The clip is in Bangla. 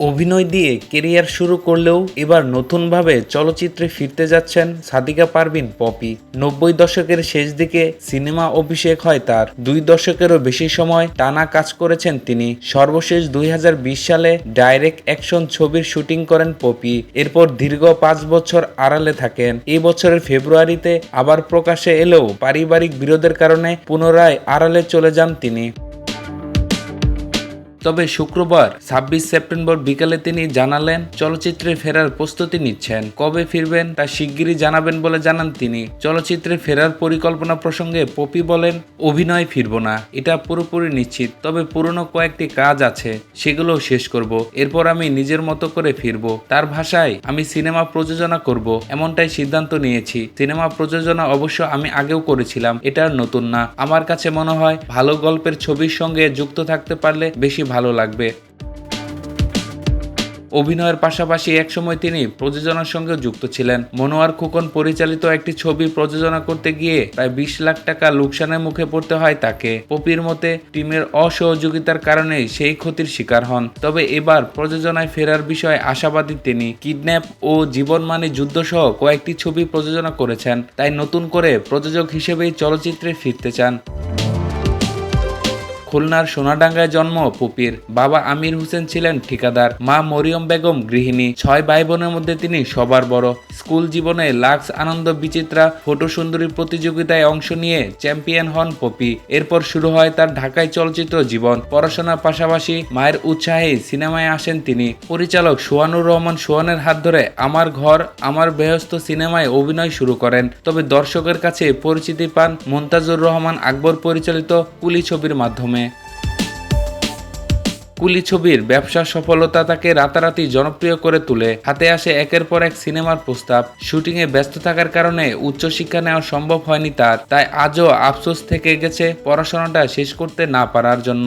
অভিনয় দিয়ে কেরিয়ার শুরু করলেও এবার নতুনভাবে চলচ্চিত্রে ফিরতে যাচ্ছেন সাদিকা পারভিন পপি। নব্বই দশকের শেষ দিকে সিনেমা অভিষেক হয় তার। দুই দশকেরও বেশি সময় টানা কাজ করেছেন তিনি। সর্বশেষ দুই হাজার বিশ সালে ডাইরেক্ট অ্যাকশন ছবির শুটিং করেন পপি। এরপর দীর্ঘ পাঁচ বছর আড়ালে থাকেন। এই বছরের ফেব্রুয়ারিতে আবার প্রকাশে এলেও পারিবারিক বিরোধের কারণে পুনরায় আড়ালে চলে যান তিনি। তবে শুক্রবার ছাব্বিশ সেপ্টেম্বর বিকালে তিনি জানালেন, চলচ্চিত্রে ফেরার প্রস্তুতি নিচ্ছেন। কবে ফিরবেন তা শিগগিরই জানাবেন বলে জানান তিনি। চলচ্চিত্রে ফেরার পরিকল্পনা প্রসঙ্গে পপি বলেন, অভিনয় ফিরব না। এটা পুরোপুরি নিশ্চিত, তবে পুরনো কয়েকটি কাজ আছে সেগুলো শেষ করব। এরপর আমি নিজের মতো করে ফিরব। তার ভাষায়, আমি সিনেমা প্রযোজনা করব, এমনটাই সিদ্ধান্ত নিয়েছি। সিনেমা প্রযোজনা অবশ্য আমি আগেও করেছিলাম, এটা নতুন না। আমার কাছে মনে হয়, ভালো গল্পের ছবির সঙ্গে যুক্ত থাকতে পারলে বেশি ভালো লাগবে। অভিনয়ের পাশাপাশি একসময় তিনি প্রযোজনার সঙ্গে যুক্ত ছিলেন। মনোয়ার খোকন পরিচালিত একটি ছবি প্রযোজনা করতে গিয়ে প্রায় বিশ লাখ টাকা লোকসানের মুখে পড়তে হয় তাকে। পপির মতে, টিমের অসহযোগিতার কারণে সেই ক্ষতির শিকার হন। তবে এবার প্রযোজনায় ফেরার বিষয়ে আশাবাদী তিনি। কিডন্যাপ ও জীবন মানে যুদ্ধ সহ কয়েকটি ছবি প্রযোজনা করেছেন। তাই নতুন করে প্রযোজক হিসেবেই চলচ্চিত্রে ফিরতে চান। খুলনার সোনাডাঙ্গায় জন্ম পুপির বাবা আমির হোসেন ছিলেন ঠিকাদার, মা মরিয়ম বেগম গৃহিণী। ছয় ভাই বোনের মধ্যে তিনি সবার বড়। স্কুল জীবনে লাক্স আনন্দ বিচিত্রা ফটো সুন্দরী প্রতিযোগিতায় অংশ নিয়ে চ্যাম্পিয়ন হন পপি। এরপর শুরু হয় তার ঢাকায় চলচ্চিত্র জীবন। পড়াশোনার পাশাপাশি মায়ের উৎসাহে সিনেমায় আসেন তিনি। পরিচালক সোহানুর রহমান সোহানের হাত ধরে আমার ঘর, আমার বেহস্ত সিনেমায় অভিনয় শুরু করেন। তবে দর্শকের কাছে পরিচিতি পান মুনতাজুর রহমান আকবর পরিচালিত কুলি ছবির মাধ্যমে। কুলি ছবির ব্যবসা সফলতা তাকে রাতারাতি জনপ্রিয় করে তুলে। হাতে আসে একের পর এক সিনেমার প্রস্তাব। শুটিংয়ে ব্যস্ত থাকার কারণে উচ্চশিক্ষা নেওয়া সম্ভব হয়নি তার। তাই আজও আফসোস থেকে গেছে পড়াশোনাটা শেষ করতে না পারার জন্য।